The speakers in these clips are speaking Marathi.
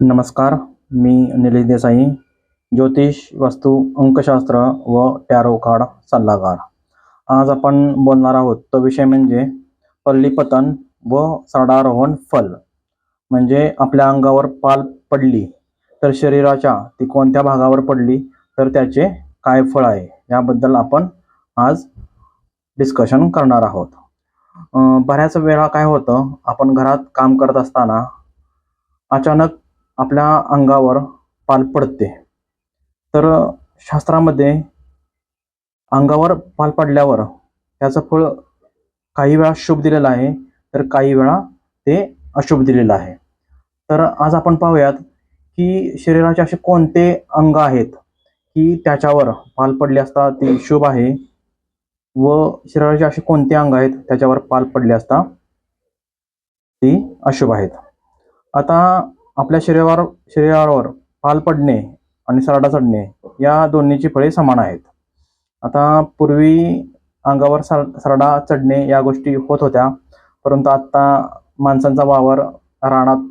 नमस्कार मी निलेश देसाई ज्योतिष वास्तू अंकशास्त्र व टॅरो कार्ड सल्लागार. आज आपण बोलणार आहोत तो विषय म्हणजे पल्लीपतन व सडारोहण फल. म्हणजे आपल्या अंगावर पाल पडली तर शरीराच्या ती कोणत्या भागावर पडली तर त्याचे काय फळ आहे याबद्दल आपण आज डिस्कशन करणार आहोत. बऱ्याच वेळा काय होतं आपण घरात काम करत असताना अचानक आपल्या अंगावर पाल पडते. तर शास्त्रामध्ये अंगावर पाल पडल्यावर त्याचं फळ काही वेळा शुभ दिलेलं आहे तर काही वेळा ते अशुभ दिलेलं आहे. तर आज आपण पाहूयात की शरीराचे असे कोणते अंग आहेत की त्याच्यावर पाल पडले असता ते शुभ आहे व शरीराचे असे कोणते अंग आहेत त्याच्यावर पाल पडले असता ती अशुभ आहेत. आता आपल्या शरीरावर शरीरावर पाल पडणे आणि सरडा चढणे या दोन्हीची फळे समान आहेत. आता पूर्वी अंगावर सर सरडा चढणे या गोष्टी होत होत्या परंतु आत्ता माणसांचा वावर रानात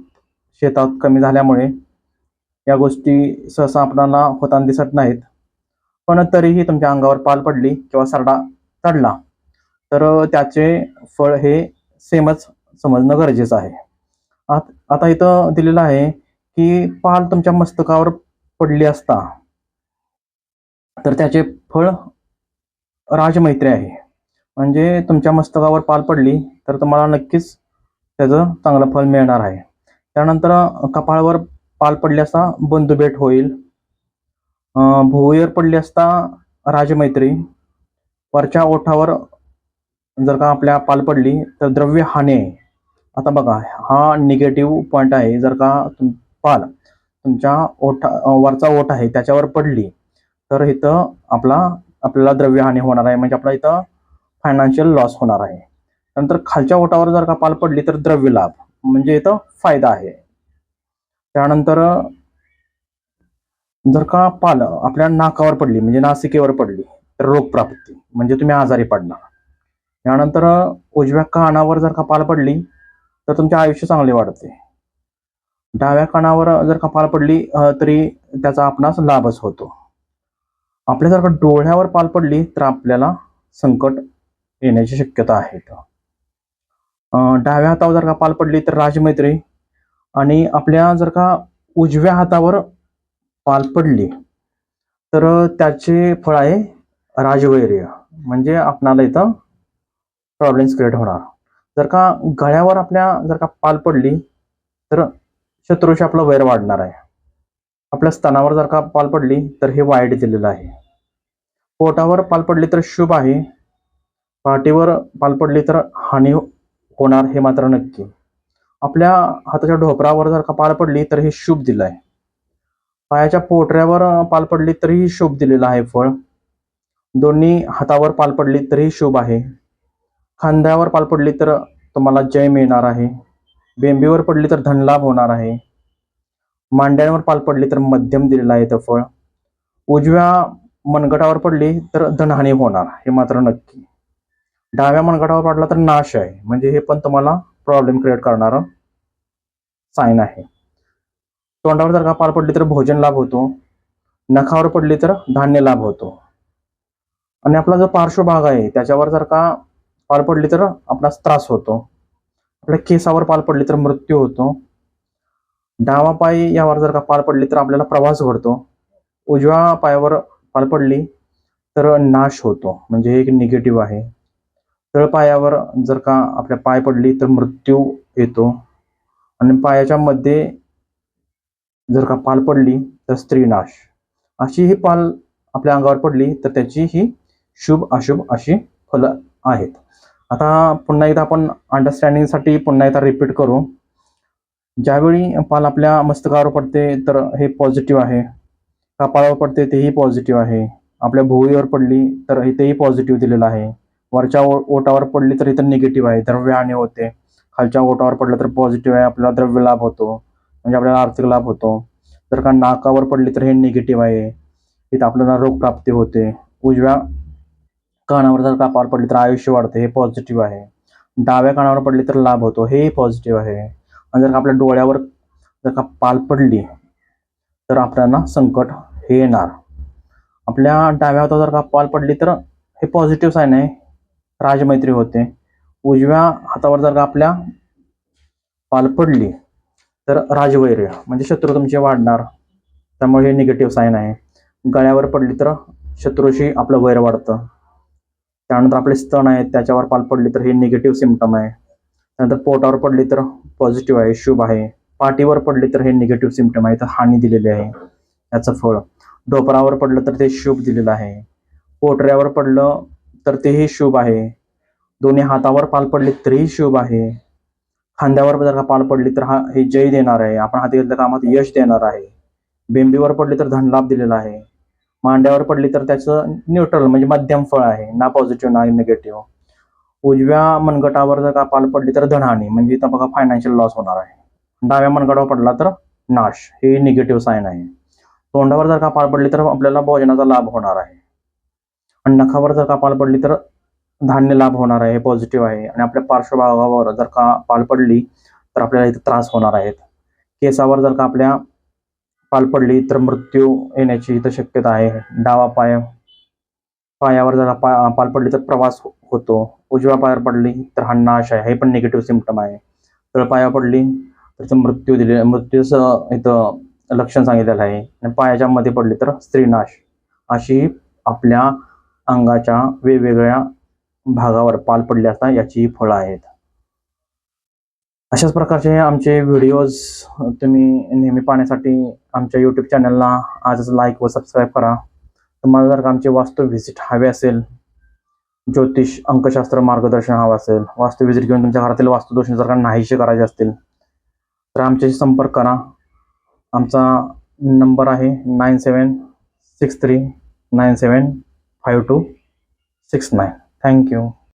शेतात कमी झाल्यामुळे या गोष्टी सहसा आपल्याला होताना दिसत नाहीत. पण तरीही तुमच्या अंगावर पाल पडली किंवा सरडा चढला तर त्याचे फळ हे सेमच समजणं गरजेचं आहे. आत- आता इथं दिलेलं आहे की पाल तुमच्या मस्तकावर पडली असता तर त्याचे फळ राजमैत्री आहे. म्हणजे तुमच्या मस्तकावर पाल पडली तर तुम्हाला नक्कीच त्याचं चांगलं फळ मिळणार आहे. त्यानंतर कपाळावर पाल पडली असता बंधुभेट होईल. भुवयर पडली असता राजमैत्री. वरच्या ओठावर जर का आपल्या पाल पडली तर द्रव्य हानी आहे आता बघा हा निगेटिव्ह पॉईंट आहे जर का तुम पाल तुमच्या ओठा वरचा ओठ आहे त्याच्यावर पडली तर इथं आपला आपल्याला द्रव्यहानी होणार आहे म्हणजे आपला इथं फायनान्शियल लॉस होणार आहे. नंतर खालच्या ओठावर जर का पाल पडली तर द्रव्य लाभ म्हणजे इथं फायदा आहे. त्यानंतर जर का पाल आपल्या नाकावर पडली म्हणजे नासिकेवर पडली तर रोगप्राप्ती म्हणजे तुम्ही आजारी पडणार. त्यानंतर उजव्या कानावर जर का पाल पडली तर तुमचे आयुष्य चांगले वाढते. डाव्या कानावर जर का पडली तरी त्याचा आपणास लाभच होतो. आपल्या जर का डोळ्यावर पाल पडली तर आपल्याला संकट येण्याची शक्यता आहे डाव्या हातावर जर का पाल पडली तर राजमैत्री आणि आपल्या जर का उजव्या हातावर पाल पडली तर त्याचे फळ आहे राजवैर्य. म्हणजे आपणाला इथं प्रॉब्लेम्स क्रिएट होणार. जर का गळ्यावर आपल्या जर का पाल पडली तर शत्रूशी आपलं वैर वाढणार आहे. आपल्या स्तनावर जर का पाल पडली तर हे वाईट दिलेलं आहे. पोटावर पाल पडली तर शुभ आहे. पाठीवर पाल पडली तर हानी होणार हे मात्र नक्की. आपल्या हाताच्या ढोपरावर जर का पाल पडली तर हे शुभ दिलं आहे पायाच्या पोटऱ्यावर पाल पडली तरीही शुभ दिलेलं आहे फळ. दोन्ही हातावर पाल पडली तरीही शुभ आहे. खांद्यावर पाल पडली तर तुम्हाला जय मिळणार आहे. बेंबीवर पडली तर धनलाभ होणार आहे. मांड्यांवर पाल पडली तर मध्यम दिलेलं आहे तर फळ. उजव्या मनगटावर पडली तर धनहानी होणार हे मात्र नक्की. डाव्या मनगटावर पडला तर नाश आहे. म्हणजे हे पण तुम्हाला प्रॉब्लेम क्रिएट करणारं साईन आहे. तोंडावर जर का पाल पडली तर भोजन लाभ होतो. नखावर पडली तर धान्य लाभ होतो. आणि आपला जो पार्श्वभाग आहे त्याच्यावर जर का पाल पडली तर आपणास त्रास होतो. आपल्या केसावर पाल पडली तर मृत्यू होतो. डावा पाय यावर जर का पाल पडली तर आपल्याला प्रवास घडतो. उजव्या पायावर पाल पडली तर नाश होतो. म्हणजे हे एक निगेटिव्ह आहे. तळपायावर जर का आपल्या पाय पडली तर मृत्यू येतो. आणि पायाच्या मध्ये जर का पाल पडली तर स्त्रीनाश अशी ही पाल आपल्या अंगावर पडली तर त्याची ही शुभ अशुभ अशी फलं आहेत. आता पुन्हा एकदा आपण अंडरस्टँडिंगसाठी पुन्हा एकदा रिपीट करू. ज्यावेळी पाल आपल्या मस्तकावर पडते तर हे पॉझिटिव्ह आहे. कपाळावर पडते तेही पॉझिटिव्ह आहे. आपल्या भुवईवर पडली तर इथेही पॉझिटिव्ह दिलेलं आहे. वरच्या ओटावर पडली तर इथं निगेटिव्ह आहे. द्रव्य आणि होते खालच्या ओटावर पडलं तर पॉझिटिव्ह आहे. आपल्याला द्रव्य लाभ होतो. म्हणजे आपल्याला आर्थिक लाभ होतो. जर का नाकावर पडली तर हे निगेटिव्ह आहे. इथं आपल्याला रोगप्राप्ती होते. उजव्या कानावर जर का पडली तर आयुष्य वाढते हे पॉझिटिव्ह आहे. डाव्या कानावर पडली तर लाभ होतो हे पॉझिटिव्ह आहे. आणि जर का आपल्या डोळ्यावर जर का पाल पडली तर आपल्याला संकट हे येणार. आपल्या डाव्या हातावर जर का पाल पडली तर हे पॉझिटिव्ह साईन आहे. राजमैत्री होते. उजव्या हातावर जर का आपल्या पाल पडली तर राजवैर्य म्हणजे शत्रू तुमचे वाढणार. त्यामुळे हे निगेटिव्ह साईन आहे. गळ्यावर पडली तर शत्रूशी आपलं वैर वाढतं. त्यानंतर आपले स्तन आहेत त्याच्यावर पाल पडली तर हे निगेटिव्ह सिमटम आहे. त्यानंतर पोटावर पडली तर पॉझिटिव्ह आहे शुभ आहे. पाठीवर पडली तर हे निगेटिव्ह सिमटम आहे तर हानी दिलेली आहे. याचं फळ. डोपरावर पडलं तर ते शुभ दिलेलं आहे. पोटऱ्यावर पडलं तर तेही शुभ आहे. दोन्ही हातावर पाल पडली तरीही शुभ आहे. खांद्यावर जर का पाल पडली तर हा हे जय देणार आहे. आपण हाती घेतल्या कामात यश देणार आहे. बेंबीवर पडली तर धनलाभ दिलेला आहे. मांड्यावर पडली तर त्याचं न्यूट्रल म्हणजे मध्यम फळ आहे ना पॉझिटिव्ह ना निगेटिव्ह उजव्या मनगटावर जर का पाल पडली तर धनहानी म्हणजे इथं बघा फायनान्शियल लॉस होणार आहे. डाव्या मनगटावर पडला तर नाश हे निगेटिव्ह साईन आहे. तोंडावर जर का पाल पडली तर आपल्याला भोजनाचा लाभ होणार आहे. आणि नखावर जर का पाल पडली तर धान्य लाभ होणार आहे पॉझिटिव्ह आहे. आणि आपल्या पार्श्वभागावर जर का पाल पडली तर आपल्याला इथे त्रास होणार आहेत केसावर जर का आपल्या पाल पडली तर मृत्यू येण्याची इथं शक्यता आहे. डावा पाय पायावर जर पा पाल पडली तर प्रवास होतो. उजव्या पायावर पडली तर हा नाश आहे. हे पण निगेटिव्ह सिमटम आहे. तळपायावर पडली तर मृत्यू दिले मृत्यूचं इथं लक्षण सांगितलेलं आहे. आणि पायाच्या मध्ये पडली तर स्त्रीनाश अशी आपल्या अंगाच्या वेगवेगळ्या भागावर पाल पडले असता याची फळं आहेत. अशाच प्रकारचे आमचे व्हिडिओज तुम्ही नेहमी पाहण्यासाठी आमच्या यूट्यूब चॅनलला आजच लाईक व सबस्क्राईब करा. तुम्हाला जर का आमचे वास्तू व्हिजिट हवे असेल ज्योतिष अंकशास्त्र मार्गदर्शन हवं असेल वास्तू व्हिजिट घेऊन तुमच्या घरातील वास्तुदोष जर का नाहीशी करायचे असतील तर आमच्याशी संपर्क करा. आमचा नंबर आहे nine seven six three nine seven five two six nine thank you